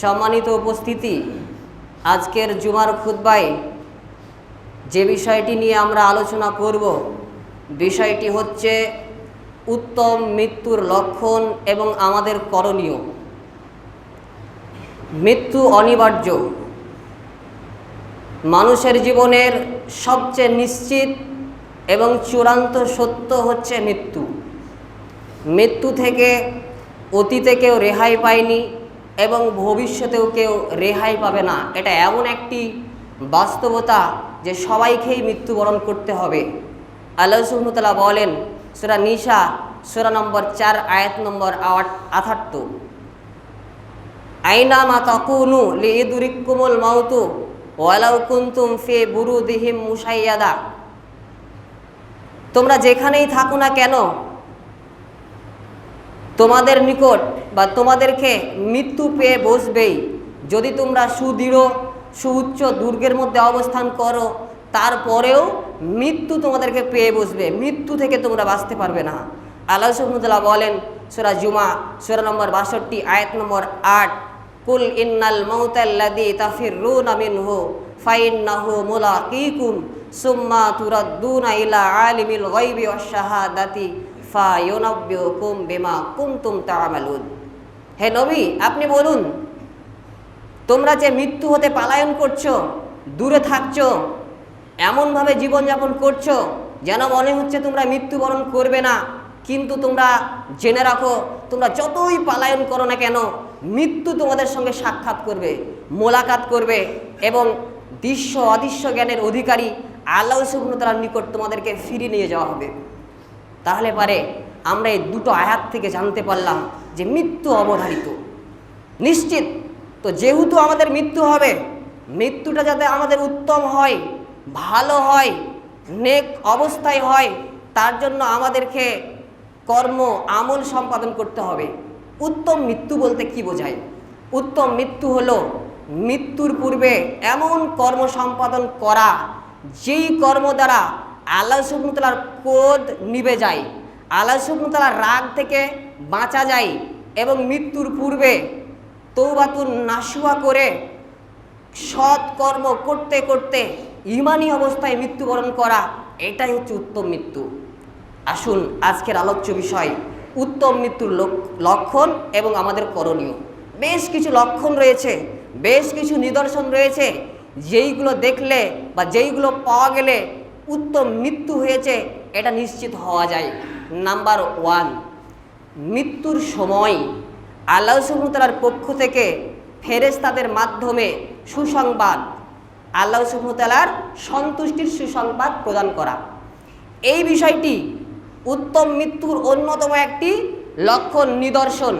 সম্মানিত উপস্থিতি, আজকের জুমার খুদ্বায় যে বিষয়টি নিয়ে আমরা আলোচনা করব, বিষয়টি হচ্ছে উত্তম মৃত্যুর লক্ষণ এবং আমাদের করণীয়। মৃত্যু অনিবার্য। মানুষের জীবনের সবচেয়ে নিশ্চিত এবং চূড়ান্ত সত্য হচ্ছে মৃত্যু। মৃত্যু থেকে অতীতে কেউ রেহাই পায়নি এবং ভবিষ্যতেও কেউ রেহাই পাবে না। এটা এমন একটি বাস্তবতা যে সবাইকেই মৃত্যুবরণ করতে হবে। আল্লাহ সুহমতাল্লাহ বলেন, সুরা নিশা সুরা নম্বর চার, আয়াত নম্বর আঠাত্তর আইনা মা তকুনু লিদুরিকুমুল মাউতু ওয়ালাউ কুন্তুম ফে বুরু দিহিম মুসাইয়াদা তোমরা যেখানেই থাকো না কেন, তোমাদের নিকট বা তোমাদেরকে মৃত্যু পেয়ে বসবেই। যদি তোমরা সুদৃঢ়, সুউচ্চ দুর্গের মধ্যে অবস্থান করো, তারপরেও মৃত্যু তোমাদেরকে পেয়ে বসবে। মৃত্যু থেকে তোমরা বাঁচতে পারবে না। আল্লাহ সুহমদুল্লাহ বলেন, সুরা জুমা, সুরা নম্বর বাষট্টি, আয়াত নম্বর আট, কুল ইন্নাল মৌতাল্লাদি তাফির রু নামিন হো ফাইন্নাহু মুলা কিকুম সুম্মা তুরাদ্দুনা ইলা আলিমিল গাইবি ওয়াশ-শাহাদাতি ফায়ুনাব্বিউকুম বিমা কুনতুম তা'মালুন হে নবী, আপনি বলুন, তোমরা যে মৃত্যু হতে পালায়ন করছ, দূরে থাকছো, এমনভাবে জীবনযাপন করছ, যেন মনে হচ্ছে তোমরা মৃত্যুবরণ করবে না, কিন্তু তোমরা জেনে রাখো, তোমরা যতই পালায়ন করো না কেন, মৃত্যু তোমাদের সঙ্গে সাক্ষাৎ করবে, মোলাকাত করবে এবং দৃশ্য অদৃশ্য জ্ঞানের অধিকারী আল্লাহ সুবনতার নিকট তোমাদেরকে ফিরিয়ে নিয়ে যাওয়া হবে। তাহলে পারে আমরা এই দুটো আয়াত থেকে জানতে পারলাম যে মৃত্যু অবধারিত। নিশ্চিত? তো যেহেতু আমাদের মৃত্যু হবে, মৃত্যুটা যাতে আমাদের উত্তম হয়, ভালো হয়, নেক অবস্থায় হয়, তার জন্য আমাদেরকে কর্ম, আমল সম্পাদন করতে হবে। উত্তম মৃত্যু বলতে কি বোঝায়? উত্তম মৃত্যু হলো মৃত্যুর পূর্বে এমন কর্ম সম্পাদন করা, যেই কর্ম দ্বারা আল্লাহ সুবনতলার কোদ নিবে যায়। আল্লাহ সুবনতলার রাগ থেকে বাঁচা যায় এবং মৃত্যুর পূর্বে তৌবাতুন নাশুয়া করে সৎ কর্ম করতে করতে ইমানি অবস্থায় মৃত্যুবরণ করা, এটাই হচ্ছে উত্তম মৃত্যু। আসুন, আজকের আলোচ্য বিষয়, উত্তম মৃত্যুর লক্ষণ এবং আমাদের করণীয়। বেশ কিছু লক্ষণ রয়েছে, বেশ কিছু নিদর্শন রয়েছে, যেইগুলো দেখলে বা যেইগুলো পাওয়া গেলে উত্তম মৃত্যু হয়েছে, এটা নিশ্চিত হওয়া যায়। নাম্বার ওয়ান, মৃত্যুর সময় আল্লাহ সুহমতালার পক্ষ থেকে ফেরেস্তাদের মাধ্যমে সুসংবাদ, আল্লাহ সুহমতালার সন্তুষ্টির সুসংবাদ প্রদান করা। এই বিষয়টি উত্তম মৃত্যুর অন্যতম একটি লক্ষণ নিদর্শন।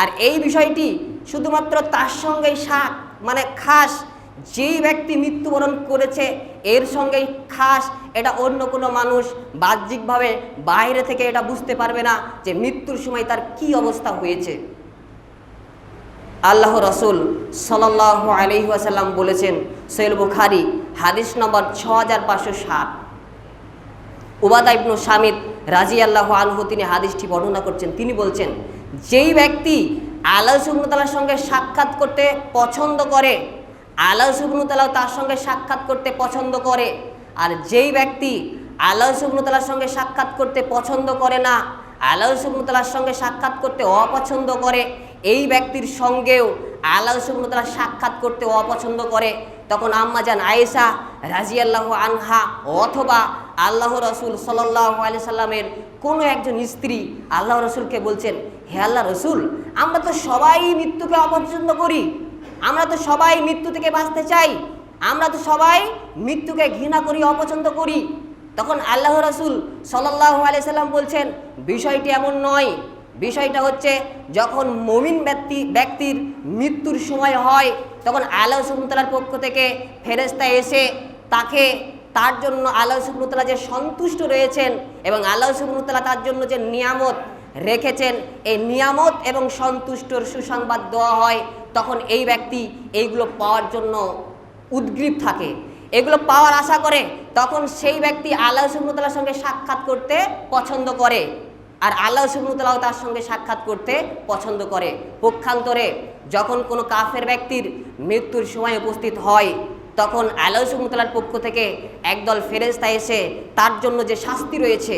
আর এই বিষয়টি শুধুমাত্র তার সঙ্গেই শাক মানে খাস যেই ব্যক্তি মৃত্যুবরণ করেছে, এর সঙ্গেই খাস এটা অন্য কোনো মানুষ বাহ্যিকভাবে বাইরে থেকে এটা বুঝতে পারবে না যে মৃত্যুর সময় তার কি অবস্থা হয়েছে। আল্লাহ রসুল সাল্লাহ আলহিহাসাল্লাম বলেছেন সৈল বুখারি, হাদিস নম্বর ছ হাজার পাঁচশো সাত। উবাদা ইবনু সামিদ রাজি আল্লাহ আনহু তিনি হাদিসটি বর্ণনা করছেন। তিনি বলছেন, যেই ব্যক্তি আল্লাহ সুবনতালার সঙ্গে সাক্ষাৎ করতে পছন্দ করে আল্লাহ সুবনতালাও তার সঙ্গে সাক্ষাৎ করতে পছন্দ করে। আর যেই ব্যক্তি আল্লাহ সুবনতালার সঙ্গে সাক্ষাৎ করতে পছন্দ করে না, আল্লাহ সুবনতালার সঙ্গে সাক্ষাৎ করতে অপছন্দ করে, এই ব্যক্তির সঙ্গেও আল্লাহ সুবনতালা সাক্ষাৎ করতে অপছন্দ করে, তখন আম্মা যান আয়েশা রাজিয়াল্লাহ আনহা অথবা আল্লাহ রসুল সাল্লাহ আলি সাল্লামের কোনো একজন স্ত্রী আল্লাহ রসুলকে বলছেন, হে আল্লাহ রসুল, আমরা তো সবাই মৃত্যুকে অপছন্দ করি। আমরা তো সবাই মৃত্যু থেকে বাঁচতে চাই। আমরা তো সবাই মৃত্যুকে ঘৃণা করি, অপছন্দ করি। তখন আল্লাহ রসুল সাল্লাহ আলি সাল্লাম বলছেন, বিষয়টি এমন নয়। বিষয়টা হচ্ছে, যখন মমিন ব্যক্তি, ব্যক্তির মৃত্যুর সময় হয়, তখন আল্লাহ সুবনতলার পক্ষ থেকে ফেরেস্তা এসে তাকে, তার জন্য আল্লাহ সুবনতলা যে সন্তুষ্ট রয়েছেন এবং আল্লাহ সুবনতলা তার জন্য যে নিয়ামত রেখেছেন, এই নিয়ামত এবং সন্তুষ্টর সুসংবাদ দেওয়া হয় তখন এই ব্যক্তি এইগুলো পাওয়ার জন্য উদ্গ্রীব থাকে। এগুলো পাওয়ার আশা করে তখন সেই ব্যক্তি আল্লাহ সুবনতলার সঙ্গে সাক্ষাৎ করতে পছন্দ করে আর আল্লাহ সুবনুতালাও তার সঙ্গে সাক্ষাৎ করতে পছন্দ করে। পক্ষান্তরে যখন কোনো কাফের ব্যক্তির মৃত্যুর সময় উপস্থিত হয়, তখন আল্লাহ সুবনুতালার পক্ষ থেকে একদল ফেরেস্তা এসে তার জন্য যে শাস্তি রয়েছে,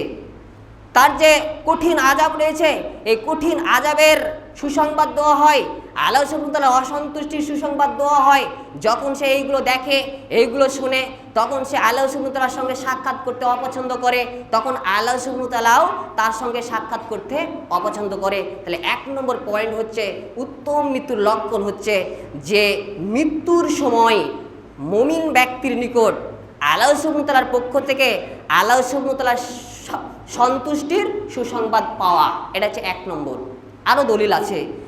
তার যে কঠিন আজাব রয়েছে, এই কঠিন আজাবের সুসংবাদ দেওয়া হয়। আল্লাহ সুবহানাহু অসন্তুষ্টির সুসংবাদ দেওয়া হয়। যখন সে এইগুলো দেখে, এইগুলো শুনে, তখন সে আল্লাহ সুবহানাহুর সঙ্গে সাক্ষাৎ করতে অপছন্দ করে। তখন আল্লাহ সুবহানাহু তার সঙ্গে সাক্ষাৎ করতে অপছন্দ করে। তাহলে এক নম্বর পয়েন্ট হচ্ছে, উত্তম মৃত্যুর লক্ষণ হচ্ছে যে, মৃত্যুর সময় মমিন ব্যক্তির নিকট আল্লাহ সুবহানাহুর পক্ষ থেকে আল্লাহ সুবহানাহুর সন্তুষ্টির সুসংবাদ পাওয়া। এটা হচ্ছে এক নম্বর। আরও দলিল আছে।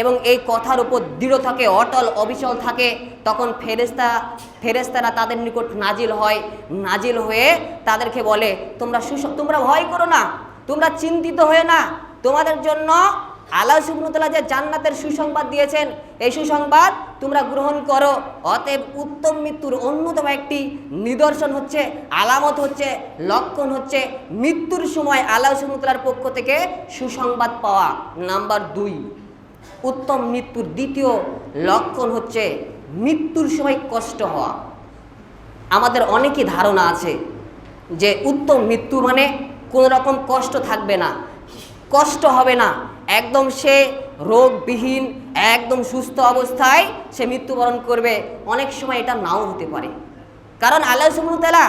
এবং এই কথার উপর দৃঢ় থাকে, অটল, অবিচল থাকে, তখন ফেরেস্তা ফেরেস্তারা তাদের নিকট নাজিল হয়। নাজিল হয়ে তাদেরকে বলে, তোমরা সুস, তোমরা ভয় করো না, তোমরা চিন্তিত হয়ে না। তোমাদের জন্য আল্লাহ সুবনুতলা যে জান্নাতের সুসংবাদ দিয়েছেন, এই সুসংবাদ তোমরা গ্রহণ করো। অতএব উত্তম মৃত্যুর অন্যতম একটি নিদর্শন হচ্ছে, আলামত হচ্ছে, লক্ষণ হচ্ছে মৃত্যুর সময় আল্লাহ সুবনুতলার পক্ষ থেকে সুসংবাদ পাওয়া। নাম্বার দুই উত্তম মৃত্যুর দ্বিতীয় লক্ষণ হচ্ছে মৃত্যুর সময় কষ্ট হওয়া। আমাদের অনেকই ধারণা আছে যে উত্তম মৃত্যু মানে কোনো রকম কষ্ট থাকবে না, কষ্ট হবে না। একদম সে রোগবিহীন, একদম সুস্থ অবস্থায় সে মৃত্যুবরণ করবে। অনেক সময় এটা নাও হতে পারে। কারণ আল্লাহ সুমনুতালা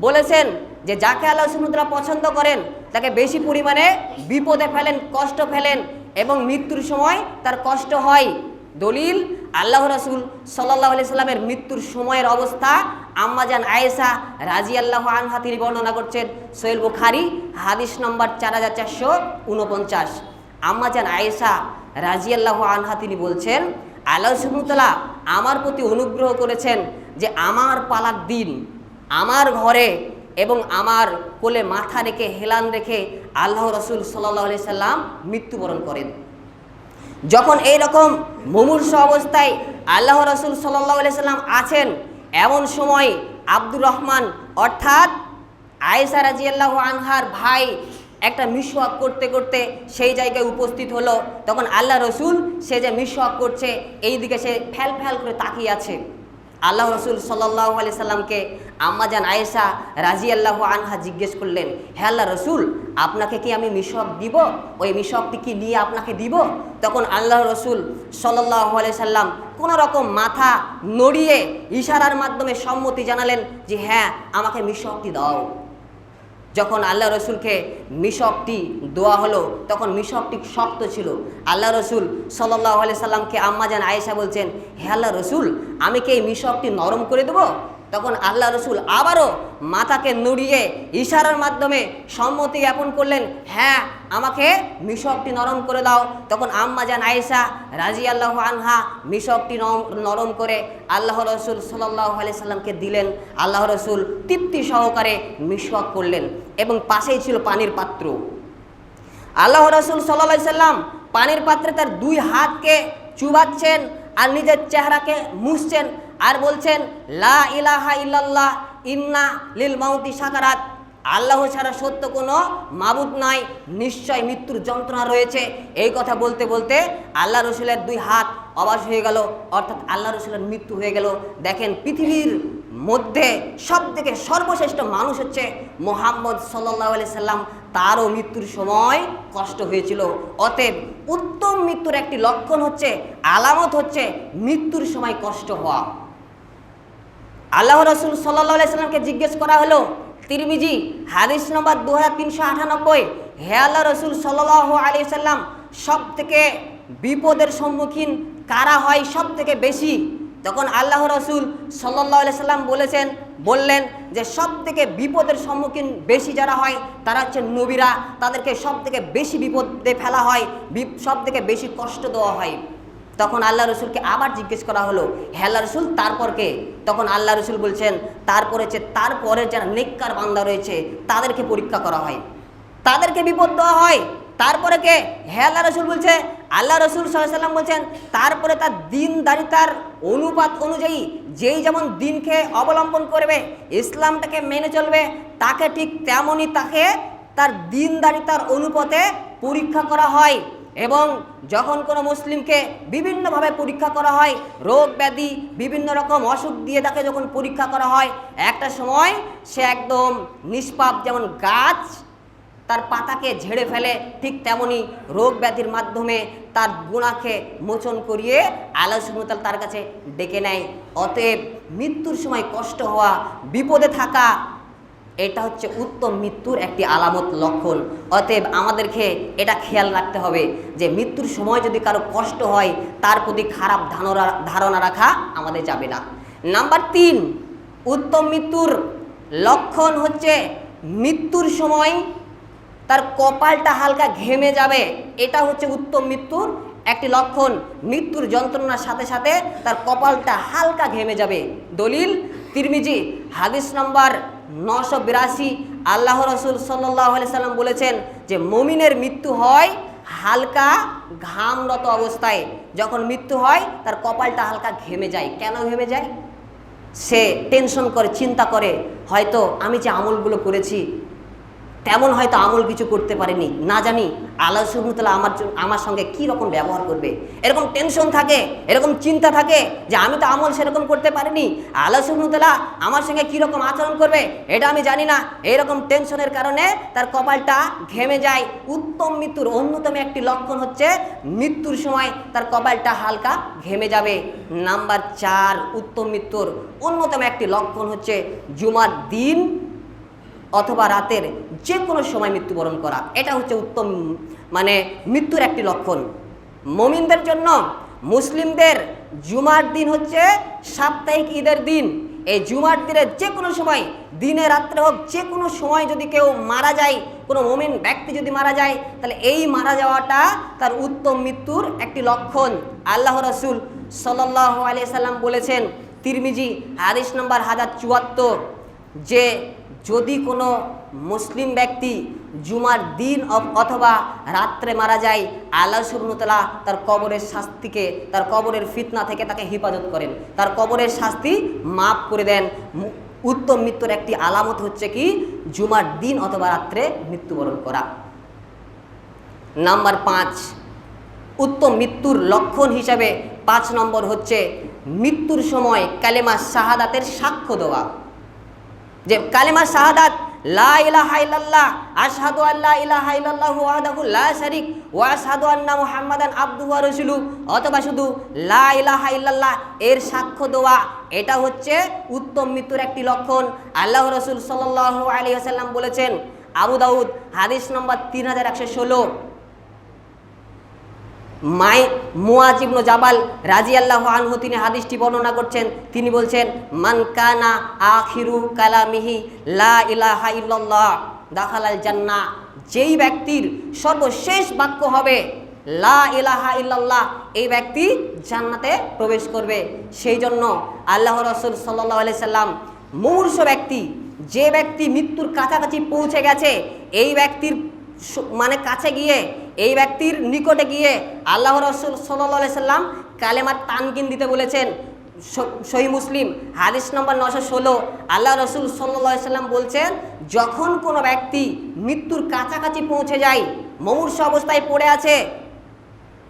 বলেছেন যে যাকে আল্লাহ সুমনুতালা পছন্দ করেন, তাকে বেশি পরিমাণে বিপদে ফেলেন, কষ্ট ফেলেন এবং মৃত্যুর সময় তার কষ্ট হয়। দলিল আল্লাহ রাসুল সাল্লাহ আলি সাল্লামের মৃত্যুর সময়ের অবস্থা আম্মাজান আয়েসা রাজি আল্লাহ আনহা তিনি বর্ণনা করছেন। সোহেল বুখারি, হাদিস নম্বর চার হাজার চারশো উনপঞ্চাশ। আম্মাজান আয়েসা রাজি আল্লাহ আনহা তিনি বলছেন, আল্লাহ সুমতলা আমার প্রতি অনুগ্রহ করেছেন যে আমার পালার দিন, আমার ঘরে এবং আমার কোলে মাথা রেখে, হেলান রেখে আল্লাহ রসুল সাল্লাহ আলি সাল্লাম মৃত্যুবরণ করেন। যখন এই রকম মুমূর্ষ অবস্থায় আল্লাহ রসুল সাল্লাহ সাল্লাম আছেন, এমন সময় আব্দুর রহমান, অর্থাৎ আয়েসা রাজি আল্লাহ আনহার ভাই একটা মিসওয়াক করতে করতে সেই জায়গায় উপস্থিত হলো। তখন আল্লাহ রসুল সে যে মিসওয়াক করছে এই দিকে সে ফ্যাল ফ্যাল করে তাকিয়ে আছে। আল্লাহ রসুল সাল্লাহ আলি সাল্লামকে আম্মাজান আয়েশা রাজি আল্লাহ আনহা জিজ্ঞেস করলেন, হে আল্লাহ রসুল, আপনাকে কি আমি মিশক দিব? ওই মিশকটি কি নিয়ে আপনাকে দিব? তখন আল্লাহ রসুল সাল্লাহ আলি সাল্লাম কোনো রকম মাথা নড়িয়ে ইশারার মাধ্যমে সম্মতি জানালেন যে হ্যাঁ আমাকে মিশকটি দাও। যখন আল্লাহ রসুলকে মিশকটি দোয়া হলো, তখন মিশকটি শক্ত ছিল। আল্লাহ রসুল সাল্লাহ আলি সাল্লামকে আম্মাজান আয়েশা বলছেন, হে আল্লাহ রসুল, আমি কি এই মিশকটি নরম করে দেবো? তখন আল্লাহ রসুল আবারও মাথাকে নড়িয়ে ইশারার মাধ্যমে সম্মতি জ্ঞাপন করলেন হ্যাঁ আমাকে মিশকটি নরম করে দাও। তখন আম্মাজান আয়েশা রাজি আল্লাহ আনহা মিশকটি নরম করে আল্লাহ রসুল সাল্লাহ আলি সাল্লামকে দিলেন। আল্লাহ রসুল তৃপ্তি সহকারে মিশক করলেন এবং পাশেই ছিল পানির পাত্র। আল্লাহ রসুল সাল্লা সাল্লাম পানির পাত্রে তার দুই হাতকে চুবাচ্ছেন আর নিজের চেহারাকে মুছছেন। আর বলছেন, লা ইলাহা ইল্লাল্লাহ, ইন্না লিল মাউতি সাকারাত। আল্লাহ ছাড়া সত্য কোনো মাবুদ নাই, নিশ্চয় মৃত্যুর যন্ত্রণা রয়েছে। এই কথা বলতে বলতে আল্লাহ রসুলের দুই হাত অবাস হয়ে গেল, অর্থাৎ আল্লাহ রসুলের মৃত্যু হয়ে গেল। দেখেন, পৃথিবীর মধ্যে সব থেকে সর্বশ্রেষ্ঠ মানুষ হচ্ছে মোহাম্মদ সাল্লাহ সাল্লাম। তারও মৃত্যুর সময় কষ্ট হয়েছিল। অতএব উত্তম মৃত্যুর একটি লক্ষণ হচ্ছে, আলামত হচ্ছে মৃত্যুর সময় কষ্ট হওয়া। আল্লাহ রসুল সাল্লাহ সাল্লামকে জিজ্ঞেস করা হলো, তিরমিজি, হাদিস নম্বর দু হাজার তিনশো আটানব্বই, হে আল্লাহ রসুল সাল্লাহ আলি সাল্লাম সব থেকে বিপদের সম্মুখীন কারা হয় সব থেকে বেশি? তখন আল্লাহ রসুল সাল্লাহ সাল্লাম বলেছেন, বললেন যে সব থেকে বিপদের সম্মুখীন বেশি যারা হয়, তারা হচ্ছে নবীরা। তাদেরকে সব থেকে বেশি বিপদে ফেলা হয় সব থেকে বেশি কষ্ট দেওয়া হয়। তখন আল্লাহ রসুলকে আবার জিজ্ঞেস করা হলো, হে আল্লাহ রসুল, তারপর কে? তখন আল্লাহ রসুল বলছেন, তারপরে যে তারপরে যারা নেককার বান্দা রয়েছে, তাদেরকে পরীক্ষা করা হয়। তাদেরকে বিপদ দেওয়া হয়। তারপরে কে? হে আল্লাহ রসুল বলছে, আল্লাহ রসুল সাল্লাম বলছেন, তারপরে তার দিনদারিতার অনুপাত অনুযায়ী যেই যেমন দিনকে অবলম্বন করবে, ইসলামটাকে মেনে চলবে, তাকে ঠিক তেমনই তাকে তার দিনদারিতার অনুপাতে পরীক্ষা করা হয়। এবং যখন কোনো মুসলিমকে বিভিন্নভাবে পরীক্ষা করা হয়, রোগ ব্যাধি, বিভিন্ন রকম অসুখ দিয়ে তাকে যখন পরীক্ষা করা হয়, একটা সময় সে একদম নিষ্পাপ যেমন গাছ, তার পাতাকে ঝেড়ে ফেলে ঠিক তেমনি রোগ ব্যাধির মাধ্যমে তার গুণাকে মোচন করিয়ে আল্লাহ তার কাছে ডেকে নেয়। অতএব মৃত্যুর সময় কষ্ট হওয়া, বিপদে থাকা এটা হচ্ছে উত্তম মৃত্যুর একটি আলামত লক্ষণ। অতএব আমাদেরকে এটা খেয়াল রাখতে হবে যে মৃত্যুর সময় যদি কারও কষ্ট হয়, তার প্রতি খারাপ ধারণা ধারণা রাখা আমাদের যাবে না। নাম্বার তিন, উত্তম মৃত্যুর লক্ষণ হচ্ছে মৃত্যুর সময় তার কপালটা হালকা ঘেমে যাবে। এটা হচ্ছে উত্তম মৃত্যুর একটি লক্ষণ। মৃত্যুর যন্ত্রণার সাথে সাথে তার কপালটা হালকা ঘেমে যাবে। দলিল তিরমিজি, হাদিস নম্বর নশো বিরাশি আল্লাহ রসুল সাল্লাহ সাল্লাম বলেছেন যে মমিনের মৃত্যু হয় হালকা ঘামরত অবস্থায়। যখন মৃত্যু হয়, তার কপালটা হালকা ঘেমে যায়। কেন ঘেমে যায়? সে টেনশন করে, চিন্তা করে, হয়তো আমি যে আমলগুলো করেছি তেমন হয়তো আমল কিছু করতে পারেনি। না জানি আল্লাহ সুবহতাল্লাহ আমার আমার সঙ্গে কি রকম ব্যবহার করবে। এরকম টেনশন থাকে, এরকম চিন্তা থাকে যে আমি তো আমল সেরকম করতে পারিনি। আল্লাহ সুবহতাল্লাহ আমার সঙ্গে কি রকম আচরণ করবে, এটা আমি জানি না। এরকম টেনশনের কারণে তার কপালটা ঘেমে যায়। উত্তম মৃত্যুর অন্যতম একটি লক্ষণ হচ্ছে মৃত্যুর সময় তার কপালটা হালকা ঘেমে যাবে। নাম্বার চার, উত্তম মৃত্যুর অন্যতম একটি লক্ষণ হচ্ছে জুমার দিন অথবা রাতের যে কোনো সময় মৃত্যুবরণ করা। এটা হচ্ছে উত্তম মানে মৃত্যুর একটি লক্ষণ। মমিনদের জন্য মুসলিমদের জুমার দিন হচ্ছে সাপ্তাহিক ঈদের দিন। এই জুমার দিনের যে কোনো সময়, দিনে রাত্রে হোক যে কোনো সময় যদি কেউ মারা যায়, কোনো মমিন ব্যক্তি যদি মারা যায়, তাহলে এই মারা যাওয়াটা তার উত্তম মৃত্যুর একটি লক্ষণ। আল্লাহ রসুল সাল্লাহ আলিয়া সাল্লাম বলেছেন, তিরমিজি হাদিস নম্বর হাজার চুয়াত্তর, যে যদি কোনো মুসলিম ব্যক্তি জুমার দিন অথবা রাত্রে মারা যায়, আল্লাহ সুবনতলা তার কবরের শাস্তিকে, তার কবরের ফিতনা থেকে তাকে হেফাজত করেন। তার কবরের শাস্তি মাফ করে দেন। উত্তম মৃত্যুর একটি আলামত হচ্ছে কি? জুমার দিন অথবা রাত্রে মৃত্যুবরণ করা। নাম্বার পাঁচ, উত্তম মৃত্যুর লক্ষণ হিসাবে পাঁচ নম্বর হচ্ছে মৃত্যুর সময় কালেমা শাহাদাতের সাক্ষ্য দেওয়া। যে কালেমা শাহাদাত, লা ইলাহা ইল্লাল্লাহ, আশহাদু আল্লা ইলাহা ইল্লাল্লাহু ওয়াহদাহু লা শারীক, ওয়া আশহাদু আন্না মুহাম্মাদান আবদুহু ওয়া রাসূলুহু। অথবা শুধু লা ইলাহা ইল্লাল্লাহ, এর সাক্ষ্য দেওয়া, এটা হচ্ছে উত্তম মৃত্যুর একটি লক্ষণ। আল্লাহ রাসূল সাল্লাল্লাহু আলাইহি ওয়াসাল্লাম বলেছেন, আবু দাউদ, হাদিস নম্বর তিন হাজার একশো ষোলো। মাই মুয়াজ ইবনু জাবাল রাজি আল্লাহ আনহু তিনি হাদিসটি বর্ণনা করছেন। তিনি বলছেন, মান কানা আখিরু কালামিহি লা ইলাহা ইল্লাল্লাহ দাখালাল জান্নাহ যেই ব্যক্তির সর্বশেষ বাক্য হবে, লা ইলাহা ইল্লাল্লাহ, এই ব্যক্তি জান্নাতে প্রবেশ করবে। সেই জন্য আল্লাহ রসুল সাল্লাহ আলি সাল্লাম মুমূর্ষ ব্যক্তি, যে ব্যক্তি মৃত্যুর কাছাকাছি পৌঁছে গেছে, এই ব্যক্তির মানে কাছে গিয়ে, এই ব্যক্তির নিকটে গিয়ে আল্লাহ রসুল সাল্লাহ সাল্লাম কালেমার তানকিন দিতে বলেছেন। সহি মুসলিম, হাদিস নম্বর নশো ষোলো, আল্লাহ রসুল সাল্লাহ সাল্লাম বলছেন, যখন কোনো ব্যক্তি মৃত্যুর কাছাকাছি পৌঁছে যায়, মমূর্ষ অবস্থায় পড়ে আছে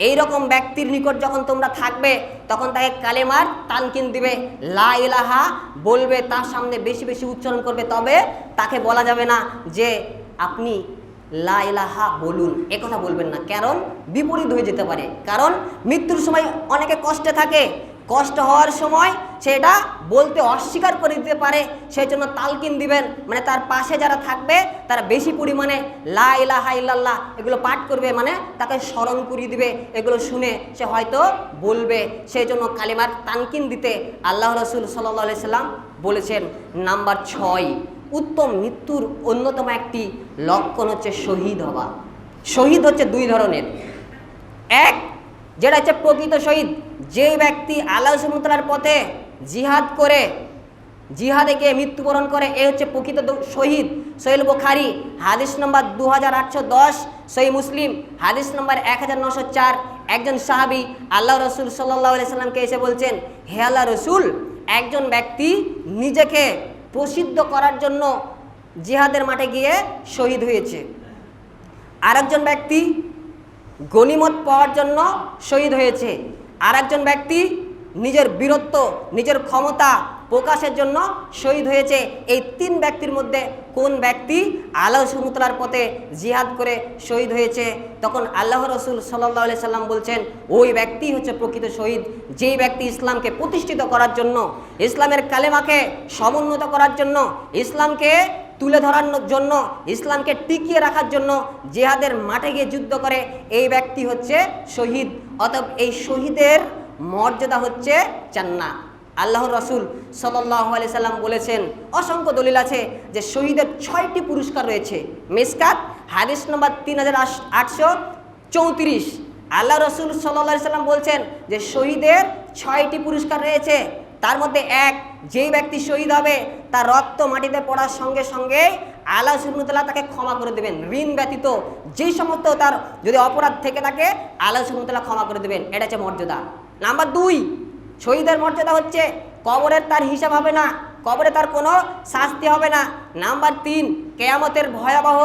এই রকম ব্যক্তির নিকট যখন তোমরা থাকবে, তখন তাকে কালেমার তানকিন দিবে। লা ইলাহা বলবে, তার সামনে বেশি বেশি উচ্চারণ করবে, তবে তাকে বলা যাবে না যে আপনি লা ইলাহা বলুন। কথা বলবেন না। কারণ বিপরীত হয়ে যেতে পারে। কারণ মৃত্যুর সময় অনেকে কষ্টে থাকে। কষ্ট হওয়ার সময় সেটা বলতে অস্বীকার করে দিতে পারে। সেই জন্য তালকিন দিবেন। মানে তার পাশে যারা থাকবে, তারা বেশি পরিমাণে লা ইলাহা ইল্লাল্লাহ এগুলো পাঠ করবে। মানে তাকে স্মরণ করিয়ে দিবে। এগুলো শুনে সে হয়তো বলবে। সেই জন্য কালিমার তানকিন দিতে আল্লাহ রসুল সাল্লাহ সাল্লাম বলেছেন, নাম্বার ছয় উত্তম মৃত্যুর অন্যতম একটি লক্ষণ হচ্ছে শহীদ হওয়া। শহীদ হচ্ছে দুই ধরনের। এক, যেটা হচ্ছে প্রকৃত শহীদ যেই ব্যক্তি আল্লাহ সুমতলার পথে জিহাদ করে, জিহাদে গিয়ে মৃত্যুবরণ করে, এ হচ্ছে প্রকৃত শহীদ। সোহেল বোখারি, হাদিস নম্বর দু হাজার আটশো দশ সহি মুসলিম, হাদিস নম্বর এক হাজার নশো চার। একজন সাহাবি আল্লাহ রসুল সাল্লাহ সাল্লামকে এসে বলছেন, হে আল্লাহ রসুল, একজন ব্যক্তি নিজেকে প্রসিদ্ধ করার জন্য জিহাদের মাঠে গিয়ে শহীদ হয়েছে। আরেকজন ব্যক্তি গণিমত পাওয়ার জন্য শহীদ হয়েছে। আর একজন ব্যক্তি নিজের বীরত্ব, নিজের ক্ষমতা প্রকাশের জন্য শহীদ হয়েছে এই তিন ব্যক্তির মধ্যে কোন ব্যক্তি? আল্লাহ সমুতলার পথে জিহাদ করে শহীদ হয়েছে। তখন আল্লাহ রসুল সাল্লাহ সাল্লাম বলছেন, ওই ব্যক্তি হচ্ছে প্রকৃত শহীদ। যেই ব্যক্তি ইসলামকে প্রতিষ্ঠিত করার জন্য, ইসলামের কালেমাকে সমুন্নত করার জন্য, ইসলামকে তুলে ধরার জন্য, ইসলামকে টিকিয়ে রাখার জন্য জেহাদের মাঠে গিয়ে যুদ্ধ করে, এই ব্যক্তি হচ্ছে শহীদ। অতএব এই শহীদের মর্যাদা হচ্ছে জান্নাত। আল্লাহ রসুল সাল্লাহ সাল্লাম বলেছেন, অসংখ্য দলিল আছে যে শহীদের ছয়টি পুরস্কার রয়েছে। মিসকাত, হাদিস নম্বর তিন হাজার আটশো চৌত্রিশ। আল্লাহ রসুল সাল্লাহ সাল্লাম বলছেন যে শহীদের ছয়টি পুরস্কার রয়েছে। তার মধ্যে এক, যেই ব্যক্তি শহীদ হবে, তার রক্ত মাটিতে পড়ার সঙ্গে সঙ্গে আল্লাহ সুবনুতাল্লাহ তাকে ক্ষমা করে দেবেন। ঋণ ব্যতীত যেই সমস্ত তার যদি অপরাধ থেকে থাকে, আল্লাহ সুবনুতাল্লাহ ক্ষমা করে দেবেন। এটা হচ্ছে মর্যাদা। নাম্বার দুই শহীদের মর্যাদা হচ্ছে, কবরের তার হিসাব হবে না, কবরে তার কোনো শাস্তি হবে না। নাম্বার তিন, কেয়ামতের ভয়াবহ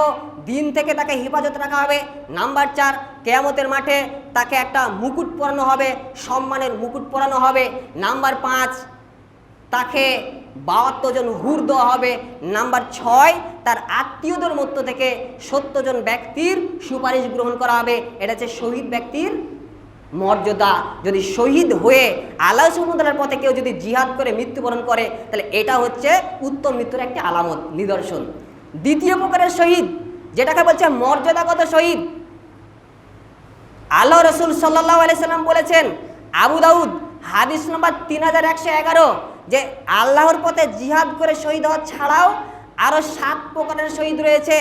দিন থেকে তাকে হেফাজত রাখা হবে। নাম্বার চার, কেয়ামতের মাঠে তাকে একটা মুকুট পরানো হবে, সম্মানের মুকুট পরানো হবে। নাম্বার পাঁচ, তাকে বাহাত্তর জন হুর দেওয়া হবে। নাম্বার ছয়, তার আত্মীয়দের মধ্য থেকে সত্তর জন ব্যক্তির সুপারিশ গ্রহণ করা হবে। এটা হচ্ছে শহীদ ব্যক্তির মর্যাদা যদি শহীদ হয়ে আল্লাহ সমুদ্রের পথে কেউ যদি জিহাদ করে, মৃত্যুবরণ করে, তাহলে এটা হচ্ছে উত্তম মৃত্যুর একটি আলামত, নিদর্শন। দ্বিতীয় প্রকারের শহীদ, যেটাকে বলছে মর্যাদাগত শহীদ। আল্লাহ রসুল সাল্লাহ সাল্লাম বলেছেন, আবু দাউদ, হাদিস নম্বর তিন হাজার একশো এগারো, যে আল্লাহর পথে জিহাদ করে শহীদ হওয়া ছাড়াও আরও সাত প্রকারের শহীদ রয়েছে।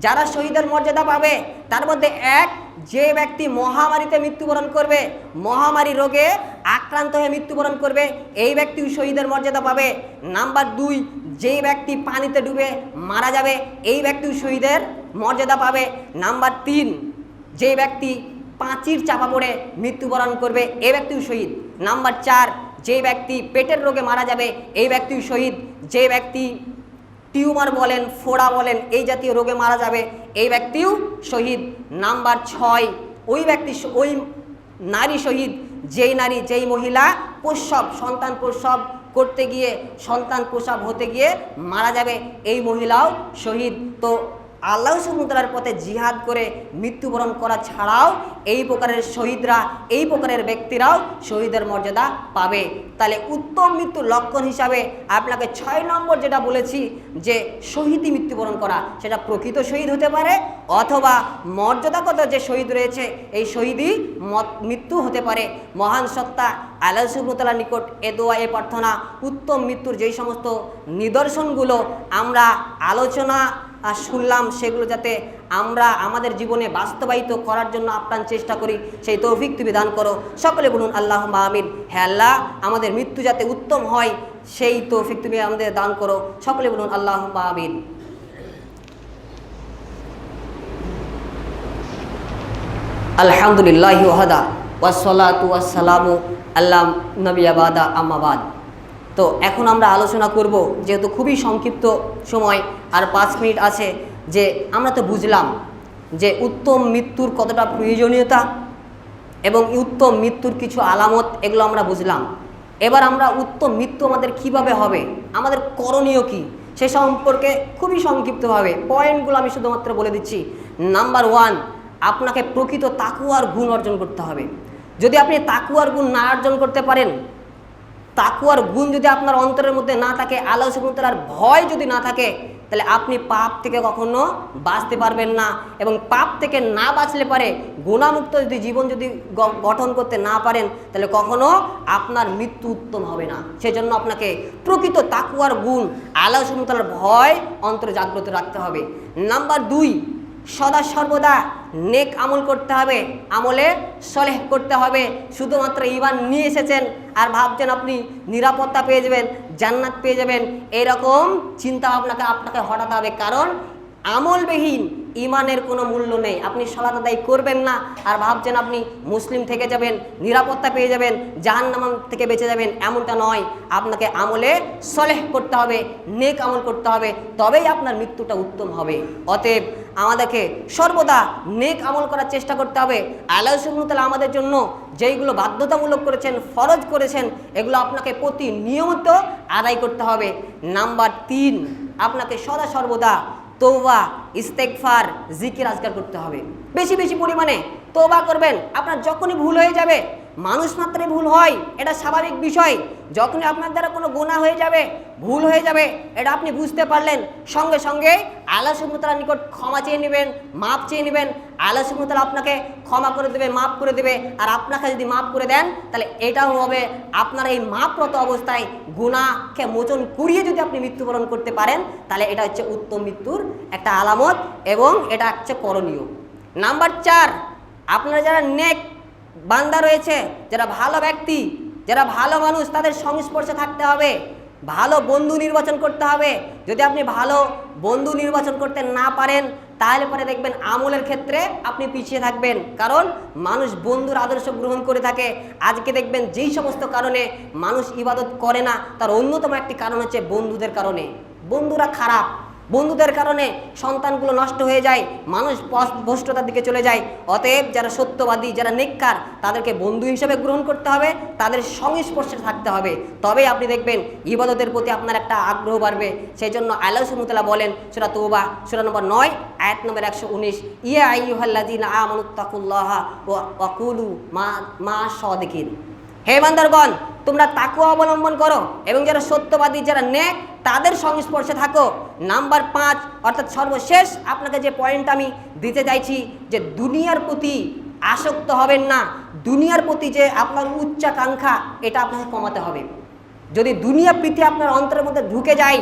যারা শহীদের মর্যাদা পাবে, তার মধ্যে এক, যে ব্যক্তি মহামারীতে মৃত্যুবরণ করবে, মহামারী রোগে আক্রান্ত হয়ে মৃত্যুবরণ করবে, এই ব্যক্তি শহীদের মর্যাদা পাবে। নাম্বার দুই, যেই ব্যক্তি পানিতে ডুবে মারা যাবে, এই ব্যক্তিও শহীদের মর্যাদা পাবে। নাম্বার তিন, যে ব্যক্তি পাঁচির চাপা পড়ে মৃত্যুবরণ করবে, এই ব্যক্তিও শহীদ। নাম্বার চার, যে ব্যক্তি পেটের রোগে মারা যাবে, এই ব্যক্তিও শহীদ। যে ব্যক্তি টিউমার বলেন, ফোড়া বলেন, এই জাতীয় রোগে মারা যাবে। এই ব্যক্তিও শহীদ। নাম্বার ছয়, ওই ব্যক্তি ওই নারী শহীদ। যেই নারী, যেই মহিলা প্রসব, সন্তান প্রসব করতে গিয়ে, সন্তান প্রসব হতে গিয়ে মারা যাবে, এই মহিলাও শহীদ। তো আল্লাহ সমুদ্রার পথে জিহাদ করে মৃত্যুবরণ করা ছাড়াও এই প্রকারের শহীদরা, এই প্রকারের ব্যক্তিরাও শহীদের মর্যাদা পাবে। তাহলে উত্তম মৃত্যুর লক্ষণ হিসাবে আপনাকে ছয় নম্বর যেটা বলেছি যে শহীদই মৃত্যুবরণ করা, সেটা প্রকৃত শহীদ হতে পারে অথবা মর্যাদাগত যে শহীদ রয়েছে, এই শহীদই মত, মৃত্যু হতে পারে। মহান সত্তা আল্লাহ সুবতালার নিকট এ দোয়া, এ প্রার্থনা, উত্তম মৃত্যুর যেই সমস্ত নিদর্শনগুলো আমরা আলোচনা আর শুনলাম সেগুলো যাতে আমরা আমাদের জীবনে বাস্তবায়িত করার জন্য আপ্রাণ চেষ্টা করি, সেই তৌফিক তুমি দান করো। সকলে বলুন আল্লাহ আমিন। হ্যাঁ আল্লাহ, আমাদের মৃত্যু যাতে উত্তম হয়, সেই তৌফিক তুমি আমাদের দান করো। সকলে বলুন আল্লাহ আমিন। আলহামদুলিল্লাহ ওয়াহাদা ওয়াসলাতু ওয়াসালামু আল্লাহ নবিয়াবাদা আম্মাবাদ তো এখন আমরা আলোচনা করব, যেহেতু খুবই সংক্ষিপ্ত সময় আর পাঁচ মিনিট আছে, যে আমরা তো বুঝলাম যে উত্তম মৃত্যুর কতটা প্রয়োজনীয়তা এবং উত্তম মৃত্যুর কিছু আলামত, এগুলো আমরা বুঝলাম। এবার আমরা উত্তম মৃত্যু আমাদের কীভাবে হবে, আমাদের করণীয় কি, সে সম্পর্কে খুবই সংক্ষিপ্তভাবে পয়েন্টগুলো আমি শুধুমাত্র বলে দিচ্ছি। নাম্বার ওয়ান, আপনাকে প্রকৃত তাকুয়ার গুণ অর্জন করতে হবে। যদি আপনি তাকুয়ার গুণ না অর্জন করতে পারেন তাকুয়ার গুণ যদি আপনার অন্তরের মধ্যে না থাকে আল্লাহ সুবতার ভয় যদি না থাকে, তাহলে আপনি পাপ থেকে কখনো বাঁচতে পারবেন না। এবং পাপ থেকে না বাঁচলে পারে গুণামুক্ত যদি জীবন যদি গঠন করতে না পারেন, তাহলে কখনো আপনার মৃত্যু উত্তম হবে না। সেজন্য আপনাকে প্রকৃত তাকুয়ার গুণ আল্লাহ সুবতার ভয় অন্তরে জাগ্রত রাখতে হবে। নাম্বার দুই, সদা সর্বদা নেক আমল করতে হবে, আমলে সলেহ করতে হবে। শুধুমাত্র ইমান নিয়ে এসেছেন আর ভাবছেন আপনি নিরাপত্তা পেয়ে যাবেন, জান্নাত পেয়ে যাবেন, এরকম চিন্তা আপনাকে হটাতে হবে। কারণ আমলবিহীন ইমানের কোনো মূল্য নেই। আপনি সলাত আদায় করবেন না আর ভাবছেন আপনি মুসলিম থেকে যাবেন, নিরাপত্তা পেয়ে যাবেন, জাহান্নাম থেকে বেঁচে যাবেন, এমনটা নয়। আপনাকে আমলে সলেহ করতে হবে, নেক আমল করতে হবে, তবেই আপনার মৃত্যুটা উত্তম হবে। অতএব আমাদেরকে সর্বদা নেক আমল করার চেষ্টা করতে হবে। আল্লাহ সুবহানাহু আমাদের জন্য যেইগুলো বাধ্যতামূলক করেছেন, ফরজ করেছেন, এগুলো আপনাকে প্রতি নিয়মিত আদায় করতে হবে। নাম্বার তিন, আপনাকে সদা সর্বদা তৌবা ইস্তেকফার জিকির আজকার করতে হবে। বেশি বেশি পরিমাণে তোবা করবেন, আপনার যখনই ভুল হয়ে যাবে মানুষ মাত্রই ভুল হয়, এটা স্বাভাবিক বিষয়। যখনই আপনার দ্বারা কোনো গুণা হয়ে যাবে, ভুল হয়ে যাবে, এটা আপনি বুঝতে পারলেন, সঙ্গে সঙ্গে আল্লাহ সুমতার নিকট ক্ষমা চেয়ে নেবেন মাপ চেয়ে নেবেন। আল্লাহ সুমতাল আপনাকে ক্ষমা করে দেবে মাপ করে দেবে। আর আপনাকে যদি মাপ করে দেন, তাহলে এটাও হবে আপনার এই মাপরত অবস্থায় গুণাকে মোচন কুড়িয়ে যদি আপনি মৃত্যুবরণ করতে পারেন, তাহলে এটা হচ্ছে উত্তম মৃত্যুর একটা আলামত এবং এটা হচ্ছে করণীয়। নাম্বার চার, আপনারা যারা নেক বান্দা রয়েছে, যারা ভালো ব্যক্তি, যারা ভালো মানুষ, তাদের সংস্পর্শে থাকতে হবে। ভালো বন্ধু নির্বাচন করতে হবে। যদি আপনি ভালো বন্ধু নির্বাচন করতে না পারেন, তাহলে পরে দেখবেন আমলের ক্ষেত্রে আপনি পিছিয়ে থাকবেন। কারণ মানুষ বন্ধুর আদর্শ গ্রহণ করে থাকে। আজকে দেখবেন যেই সমস্ত কারণে মানুষ ইবাদত করে না, তার অন্যতম একটি কারণ হচ্ছে বন্ধুদের কারণে। বন্ধুরা খারাপ। বন্ধুদের কারণে সন্তানগুলো নষ্ট হয়ে যায়, মানুষ ভ্রষ্টতার দিকে চলে যায়। অতএব যারা সত্যবাদী, যারা নেককার, তাদেরকে বন্ধু হিসেবে গ্রহণ করতে হবে, তাদের সংস্পর্শে থাকতে হবে। তবেই আপনি দেখবেন, ইবাদতের প্রতি আপনার একটা আগ্রহ বাড়বে। সেই জন্য সুমতলা বলেন সেটা তৌবা সেটা নম্বর নয়, আয়াত নম্বর একশো উনিশ ইয়ে আইহাল্লাদিন আমানুত্তাকুল্লাহ ওয়াকুলু মা মা সদিকিন। হে বান্দারগণ, তোমরা তাকুয়া অবলম্বন করো এবং যারা সত্যবাদী, যারা নেক তাদের সংস্পর্শে থাকো। নাম্বার পাঁচ, অর্থাৎ সর্বশেষ আপনাকে যে পয়েন্ট আমি দিতে চাইছি যে দুনিয়ার প্রতি আসক্ত হবেন না। দুনিয়ার প্রতি যে আপনার উচ্চাকাঙ্ক্ষা, এটা আপনাকে কমাতে হবে। যদি দুনিয়া প্রীতি আপনার অন্তরের মধ্যে ঢুকে যায়,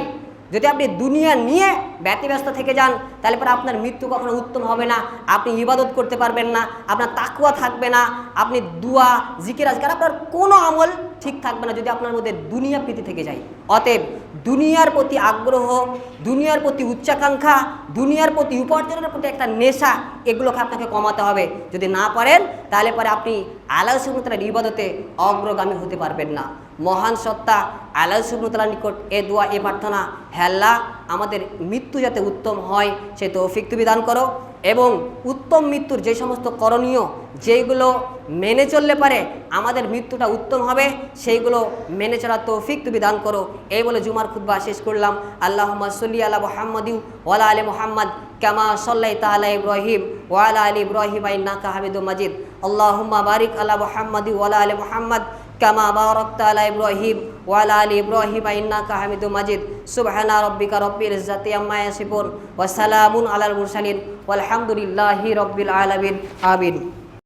যদি আপনি দুনিয়া নিয়ে ব্যতিব্যস্ত থেকে যান তাহলে পরে আপনার মৃত্যু কখনো উত্তম হবে না, আপনি ইবাদত করতে পারবেন না, আপনার তাকুয়া থাকবে না, আপনি দুয়া, জিকির, আজকার, আপনার কোনো আমল ঠিক থাকবে না যদি আপনার মধ্যে দুনিয়া প্রীতি থেকে যায়। অতএব দুনিয়ার প্রতি আগ্রহ, দুনিয়ার প্রতি উচ্চাকাঙ্ক্ষা, দুনিয়ার প্রতি উপার্জনের প্রতি একটা নেশা, এগুলোকে আপনাকে কমাতে হবে। যদি না পারেন, তাহলে পরে আপনি আল্লাহ সুমতার ইবাদতে অগ্রগামী হতে পারবেন না। মহান সত্তা, আল্লাহ সুবতালার নিকট এ দোয়া, এ প্রার্থনা হেল্লা আমাদের মৃত্যু যাতে উত্তম হয় সে তৌফিক তুমি দান করো এবং উত্তম মৃত্যুর যে সমস্ত করণীয় যেগুলো মেনে চললে পারে, আমাদের মৃত্যুটা উত্তম হবে, সেইগুলো মেনে চলার তৌফিক তুমি দান করো। এই বলে জুমার খুদ্া শেষ করলাম। আল্লাহ সল্লি আলা মোহাম্মদিউ ওয়ালা আলী মোহাম্মদ কামা সাল্লাই তালা ইব্রাহিম ওয়ালা আলী ইব্রাহিম আইনাকা হামিদু মাজিদ। আল্লাহুম্মা বারিক আলা মোহাম্মদি ওয়ালা আলী মোহাম্মদ কামা বারকত আলা ইব্রাহিম ওয়ালা আলী ইব্রাহিম ইন্নাকা হামিদু মাজিদ সুবহানা রব্বিকা রব্বিল ইজ্জাতি আম্মা ইয়াসিফুন ওয়াসালামুন আলাল মুরসালিন ওয়ালহামদুলিল্লাহি রব্বিল আলামিন আমিন